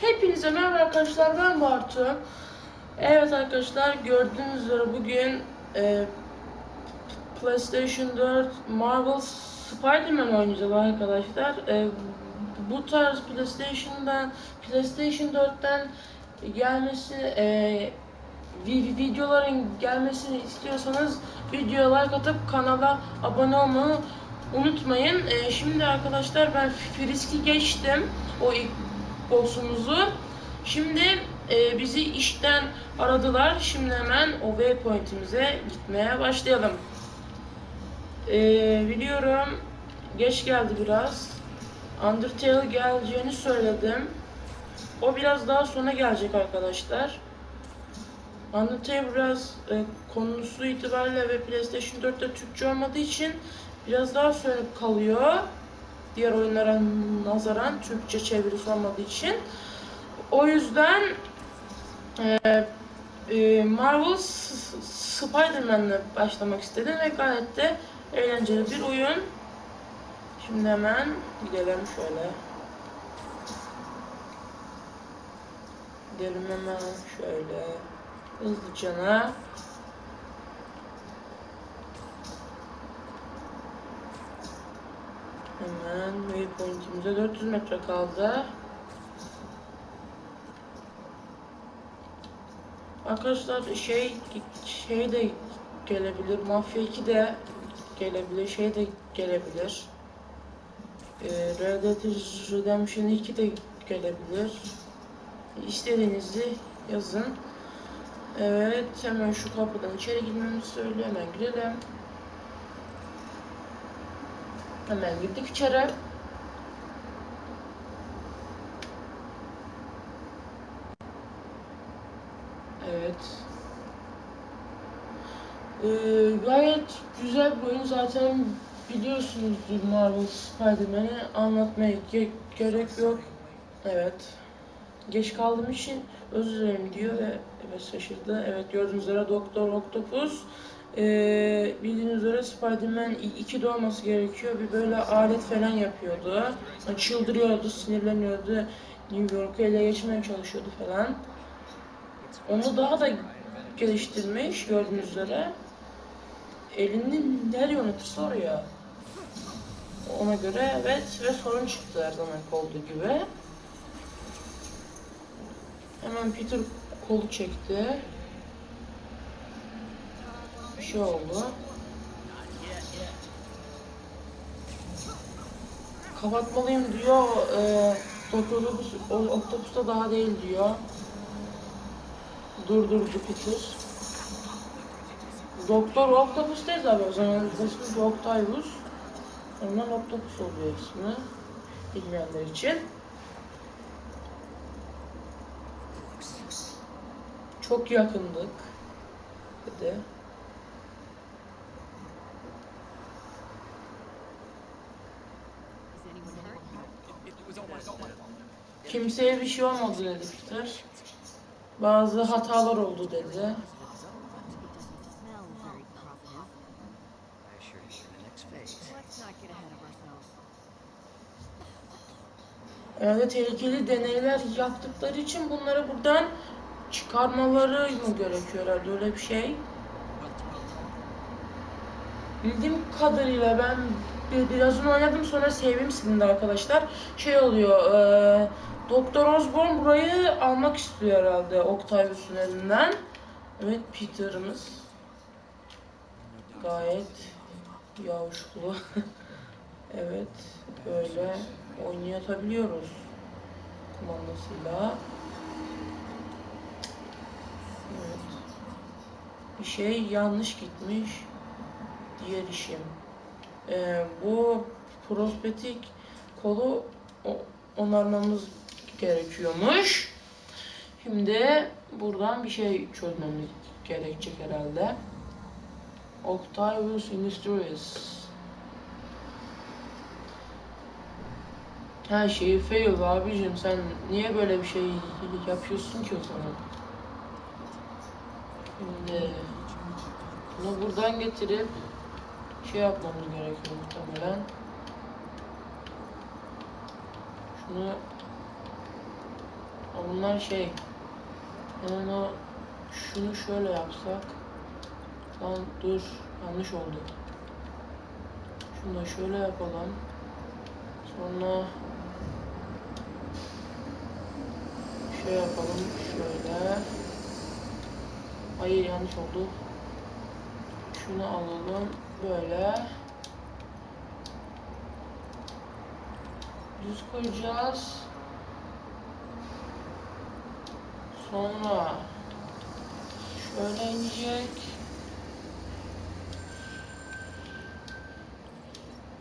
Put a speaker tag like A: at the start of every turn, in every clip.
A: Hepinize merhaba arkadaşlar ben Bartu. Evet arkadaşlar gördüğünüz üzere bugün e, PlayStation 4 Marvel Spider-Man oynayacağız arkadaşlar. E, bu tarz PlayStation'dan PlayStation 4'ten gelmesi e, vi- videoların gelmesini istiyorsanız videoya like atıp kanala abone olmayı unutmayın. E, şimdi arkadaşlar ben Frisk'i geçtim. O ilk boss'umuzu. Şimdi e, bizi işten aradılar. Şimdi hemen o waypoint'imize gitmeye başlayalım. E, biliyorum geç geldi biraz. Undertale geleceğini söyledim. O biraz daha sonra gelecek arkadaşlar. Undertale biraz e, konusu itibariyle ve PlayStation 4'te Türkçe olmadığı için biraz daha sönük kalıyor. Diğer oyunlara nazaran Türkçe çevirisi olmadığı için. O yüzden e, e, Marvel Spider-Man'le başlamak istedim ve gayet de eğlenceli bir oyun. Şimdi hemen gidelim şöyle. Gidelim hemen şöyle hızlıcana. Hemen waypoint'imize 400 metre kaldı. Arkadaşlar şey şey de gelebilir. Mafya 2 de gelebilir. Şey de gelebilir. Ee, Red Dead Redemption 2 de gelebilir. İstediğinizi yazın. Evet hemen şu kapıdan içeri girmemizi söylüyor. Hemen girelim. Hemen girdik içeri. Evet. Ee, gayet güzel bir oyun zaten biliyorsunuzdur Marvel Spider-Man'i anlatmaya ge- gerek yok. Evet. Geç kaldığım için özür dilerim diyor ve evet şaşırdı. Evet gördüğünüz üzere Doktor Octopus ee, bildiğiniz üzere Spider-Man 2'de olması gerekiyor. Bir böyle alet falan yapıyordu. Yani çıldırıyordu, sinirleniyordu. New York'u ele geçirmeye çalışıyordu falan. Onu daha da geliştirmiş gördüğünüz üzere. Elini nereye yönetirse oraya. Ona göre evet ve sorun çıktı her zaman olduğu gibi. Hemen Peter kolu çekti. Bir şey oldu. Kapatmalıyım diyor. E, Doktor Octopus, da daha değil diyor. Durdurdu Peter. Doktor Octopus değil tabi o zaman. İsmi Octavius. Ondan Octopus oluyor ismi. Bilmeyenler için. Çok yakındık. Dedi. Kimseye bir şey olmadı dedi Peter. Bazı hatalar oldu dedi. Herhalde tehlikeli deneyler yaptıkları için bunları buradan çıkarmaları mı gerekiyor herhalde öyle bir şey. Bildiğim kadarıyla ben bir, birazını oynadım sonra save'im silindi arkadaşlar. Şey oluyor, e, Doktor Osborn burayı almak istiyor herhalde Octavius'un elinden. Evet Peter'ımız gayet yavuşuklu. evet böyle oynayabiliyoruz kumandasıyla. Evet. Bir şey yanlış gitmiş. Diğer işim. Ee, bu prospetik kolu onarmamız gerekiyormuş. Şimdi buradan bir şey çözmemiz gerekecek herhalde. Octavius Industries. Her şeyi fail abicim sen niye böyle bir şey yapıyorsun ki o zaman? Şimdi bunu buradan getirip şey yapmamız gerekiyor muhtemelen. Şunu bunlar şey. Hemen o şunu şöyle yapsak. Lan dur yanlış oldu. Şunu da şöyle yapalım. Sonra şey yapalım şöyle. Hayır yanlış oldu. Şunu alalım böyle. Düz koyacağız. Sonra şöyle inecek.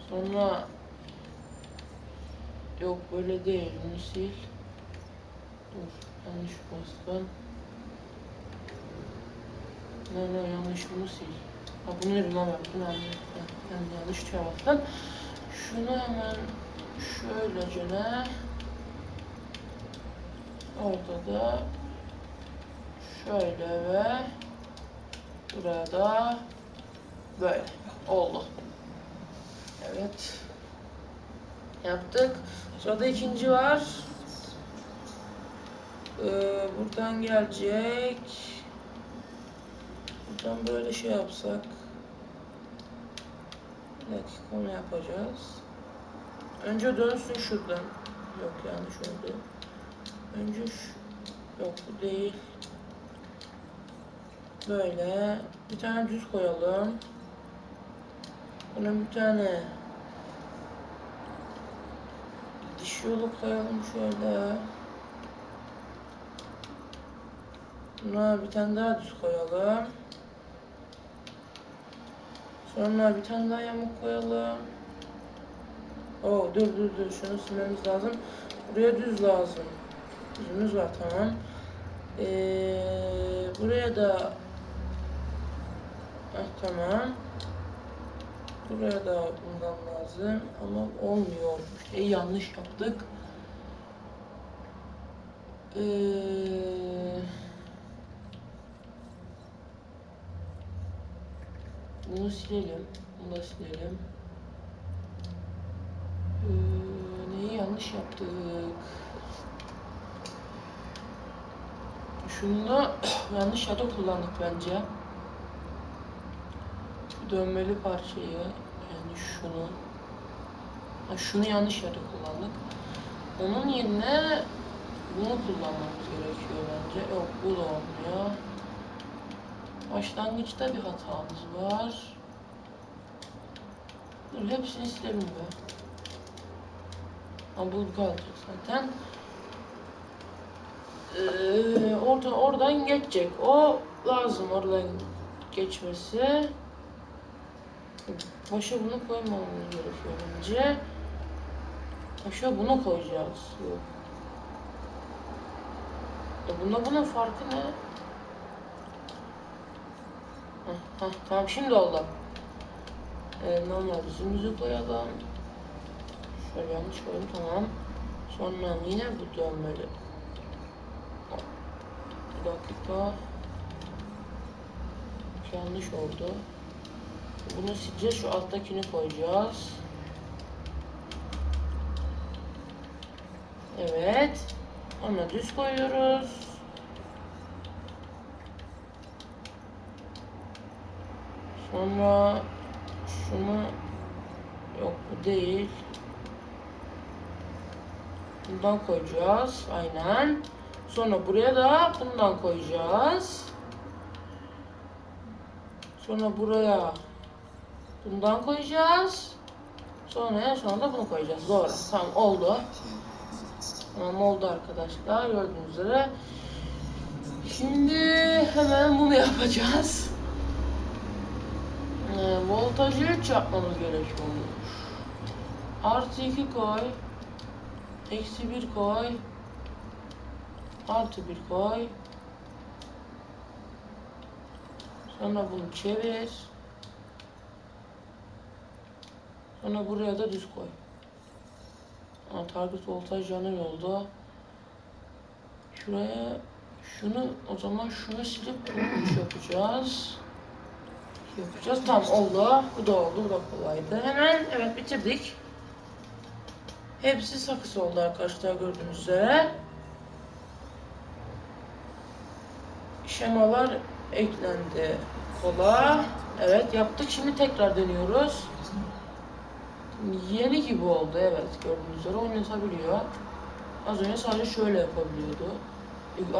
A: Sonra yok böyle değil. Bunu sil. Dur yanlış bastım. Ne ne yanlış bunu sil. Ha bunu yaptım yani. Yanlış yaptım. Şunu hemen şöylece ne? Orada da şöyle ve buraya da böyle oldu. Evet. Yaptık. Sırada ikinci var. Ee, buradan gelecek. Buradan böyle şey yapsak. Bir dakika onu yapacağız. Önce dönsün şuradan. Yok yanlış oldu. Önce şu... Yok bu değil. Böyle. Bir tane düz koyalım. Buna bir tane diş yolu koyalım şöyle. Buna bir tane daha düz koyalım. Sonra bir tane daha yamuk koyalım. Oo dur dur dur şunu silmemiz lazım. Buraya düz lazım. Düzümüz var tamam. Ee, buraya da ah, tamam. Buraya da bundan lazım ama olmuyor. Şey yanlış yaptık. Ee, bunu silelim. Bunu da silelim. Ee, neyi yanlış yaptık? Şunu da yanlış yerde kullandık bence. Şu dönmeli parçayı yani şunu ha, şunu yanlış yerde kullandık. Onun yerine bunu kullanmamız gerekiyor bence. Yok bu da olmuyor. Başlangıçta bir hatamız var. Dur hepsini silelim be. Ha bu kalacak zaten. Ee, orada oradan geçecek. O lazım oradan geçmesi. Başa bunu koymamamız gerekiyor bence. Başa bunu koyacağız. Yok. E bunda bunun farkı ne? Heh, tamam şimdi oldu. Normal yüzümüzü koyalım. Şöyle yanlış koydum tamam. Sonra yine bu dönmeli. Bir dakika. Yanlış oldu. Bunu sileceğiz. Şu alttakini koyacağız. Evet. Onu düz koyuyoruz. Sonra şunu yok bu değil. Bundan koyacağız. Aynen. Sonra buraya da bundan koyacağız. Sonra buraya bundan koyacağız. Sonra en sonunda bunu koyacağız. Doğru. Tamam oldu. Tamam oldu arkadaşlar. Gördüğünüz üzere. Şimdi hemen bunu yapacağız. Ee, voltajı 3 yapmamız gerekiyormuş. Artı 2 koy. Eksi 1 koy. Artı 1 koy. Sonra bunu çevir. Sonra buraya da düz koy. Aa, target voltaj yanı yolda. Şuraya şunu o zaman şunu silip bunu üç yapacağız. Yapacağız. Tamam oldu. Bu da oldu. Bu da kolaydı. Hemen evet bitirdik. Hepsi sakız oldu arkadaşlar gördüğünüz üzere. Şemalar eklendi. Kola. Evet yaptık. Şimdi tekrar deniyoruz. Yeni gibi oldu evet gördüğünüz üzere oynatabiliyor. Az önce sadece şöyle yapabiliyordu.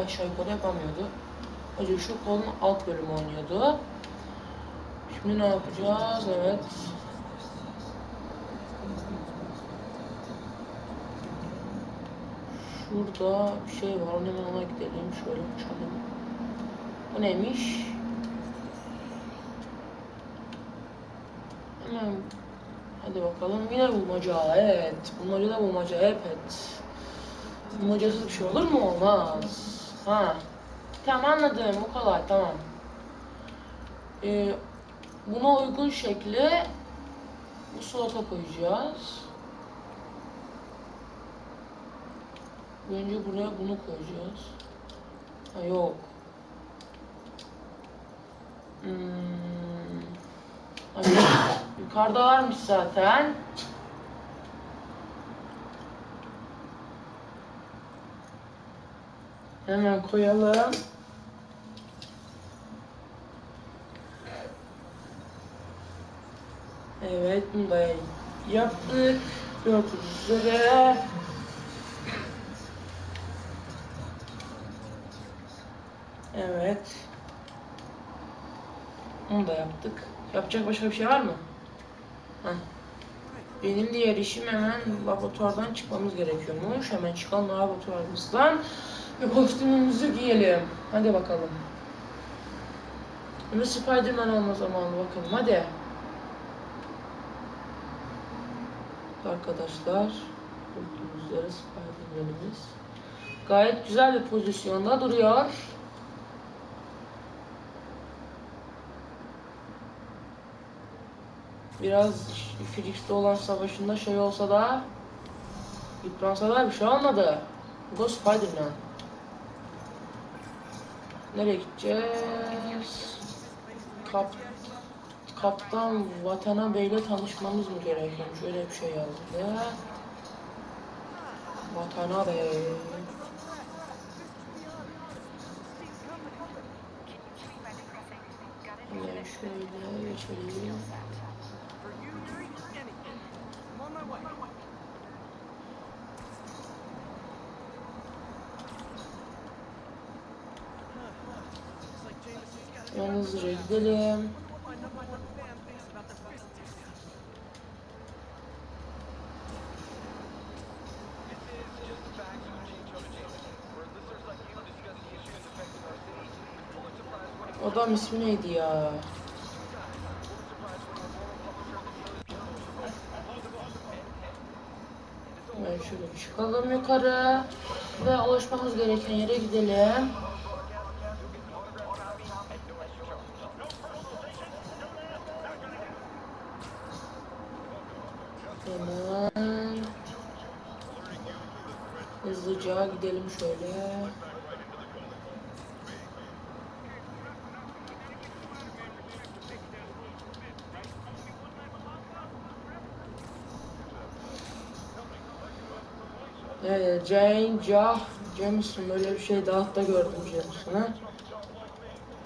A: Aşağı yukarı yapamıyordu. Önce şu kolun alt bölümü oynuyordu. Şimdi ne yapacağız? Evet. Şurada bir şey var. Hemen ona gidelim. Şöyle uçalım. Bu neymiş? Hemen hadi bakalım. Yine bulmaca. Evet. Bulmaca da bulmaca. Evet. Bulmacasız bir şey olur mu? Olmaz. Ha. Tamam anladım. Bu kolay. Tamam. Ee, buna uygun şekli bu slota koyacağız. Önce buraya bunu koyacağız. Ha yok. Hmm. Hayır. Yukarıda varmış zaten. Hemen koyalım. Evet, bunu da yaptık. Gördüğünüz üzere. Evet. Onu da yaptık. Yapacak başka bir şey var mı? Heh. Benim diğer işim hemen laboratuvardan çıkmamız gerekiyormuş. Hemen çıkalım laboratuvarımızdan. Ve kostümümüzü giyelim. Hadi bakalım. Bunu Spiderman olma zamanı bakalım. Hadi. Arkadaşlar. Gördüğünüz üzere Spiderman'imiz. Gayet güzel bir pozisyonda duruyor. Biraz Felix'te olan savaşında şey olsa da yıpransa da bir şey olmadı. Da Spider-Man. Nereye gideceğiz? Kap Kaptan Vatana Bey'le tanışmamız mı gerekiyormuş? Öyle bir şey yazdı. Vatana Bey. Hemen şöyle geçelim. Yani hızlıca gidelim. Adam ismi neydi ya? Ben şöyle çıkalım yukarı ve ulaşmamız gereken yere gidelim. Hemen hızlıca gidelim şöyle. Ee, Jane, Jah, Jameson böyle bir şey daha da gördüm Jameson'ı.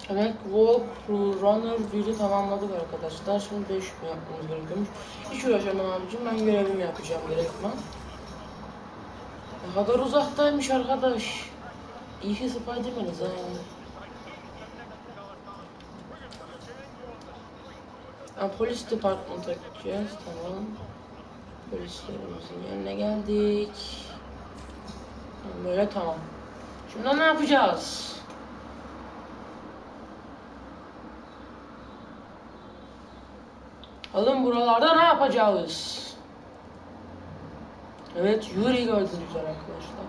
A: Demek Walk Runner 1'i tamamladık arkadaşlar. Şimdi 5 mi yapmamız gerekiyormuş. Hiç uğraşamam abicim. Ben görevimi yapacağım gerekmem. Ne kadar uzaktaymış arkadaş. İyi ki Spiderman'iz ha. Ha, polis departmanına gideceğiz. Tamam. Polislerimizin yanına geldik. Böyle tamam. Şimdi ne yapacağız? Alın buralarda ne yapacağız? Evet, Yuri gördünüz üzere arkadaşlar.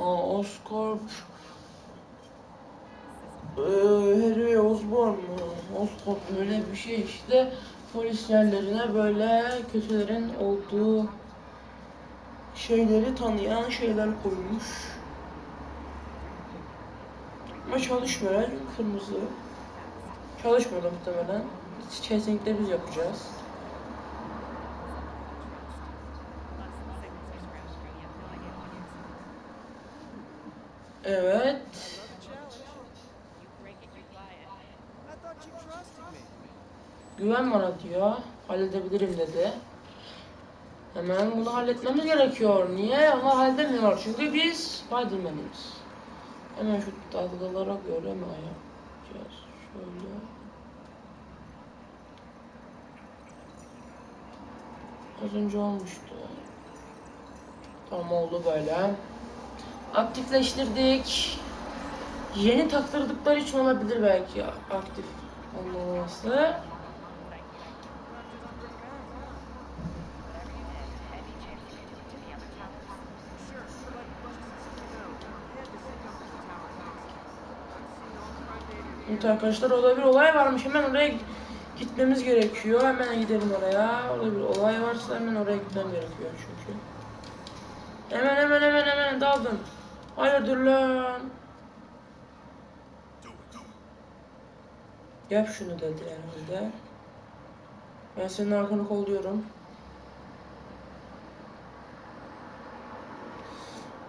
A: Aa, Oscorp. Ee, Harry Osborn mu? Oscorp böyle bir şey işte. Polis yerlerine böyle kötülerin olduğu şeyleri tanıyan şeyler koymuş. Ama çalışmıyor. Kırmızı. Çalışmıyor muhtemelen. Kesinlikle biz yapacağız. Evet. Güven bana diyor. Halledebilirim dedi. Hemen bunu halletmemiz gerekiyor. Niye? Ama halledemiyor. Çünkü biz Spiderman'iz. Hemen şu dalgalara göre mi ayarlayacağız? Şöyle. Az önce olmuştu. Tamam oldu böyle. Aktifleştirdik. Yeni taktırdıkları için olabilir belki aktif olmaması. Evet arkadaşlar orada bir olay varmış. Hemen oraya gitmemiz gerekiyor. Hemen gidelim oraya. Orada bir olay varsa hemen oraya gitmem gerekiyor çünkü. Hemen hemen hemen hemen daldım. Hayırdır lan? Yap şunu dedi herhalde. Ben senin arkanı kolluyorum.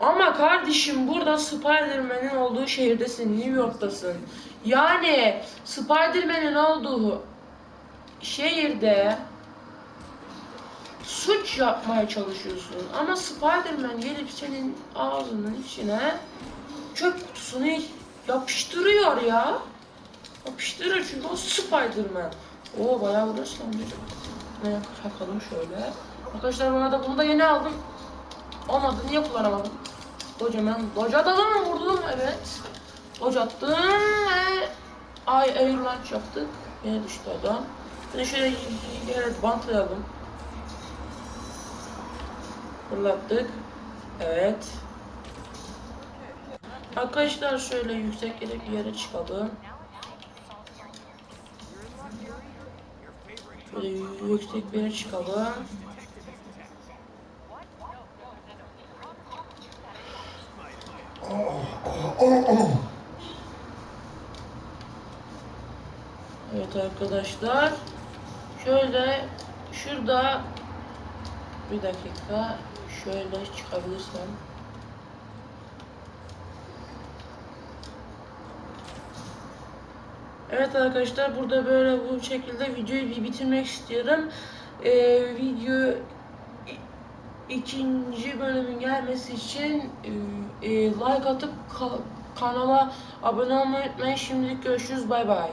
A: Ama kardeşim burada Spider-Man'in olduğu şehirdesin, New York'tasın. Yani Spider-Man'in olduğu şehirde suç yapmaya çalışıyorsun. Ama Spider-Man gelip senin ağzının içine çöp kutusunu yapıştırıyor ya. Yapıştırır çünkü o Spider-Man. Oo bayağı vuruyorsun amcacık. Ne takalım şöyle. Arkadaşlar bana da bunu da yeni aldım. Olmadı niye kullanamadım? Kocaman dodge atalım mı vurdum evet. Dodge attım ve ay air launch yaptık. Yine düştü adam. Şimdi şöyle yere bantlayalım. Fırlattık. Evet. Arkadaşlar şöyle yüksek bir yere çıkalım. Şöyle yüksek bir yere çıkalım. Evet arkadaşlar. Şöyle şurada bir dakika şöyle çıkabilirsem. Evet arkadaşlar burada böyle bu şekilde videoyu bir bitirmek istiyorum. Ee, video ikinci bölümün gelmesi için e, e, like atıp ka- kanala abone olmayı unutmayın. Şimdilik görüşürüz. Bay bay.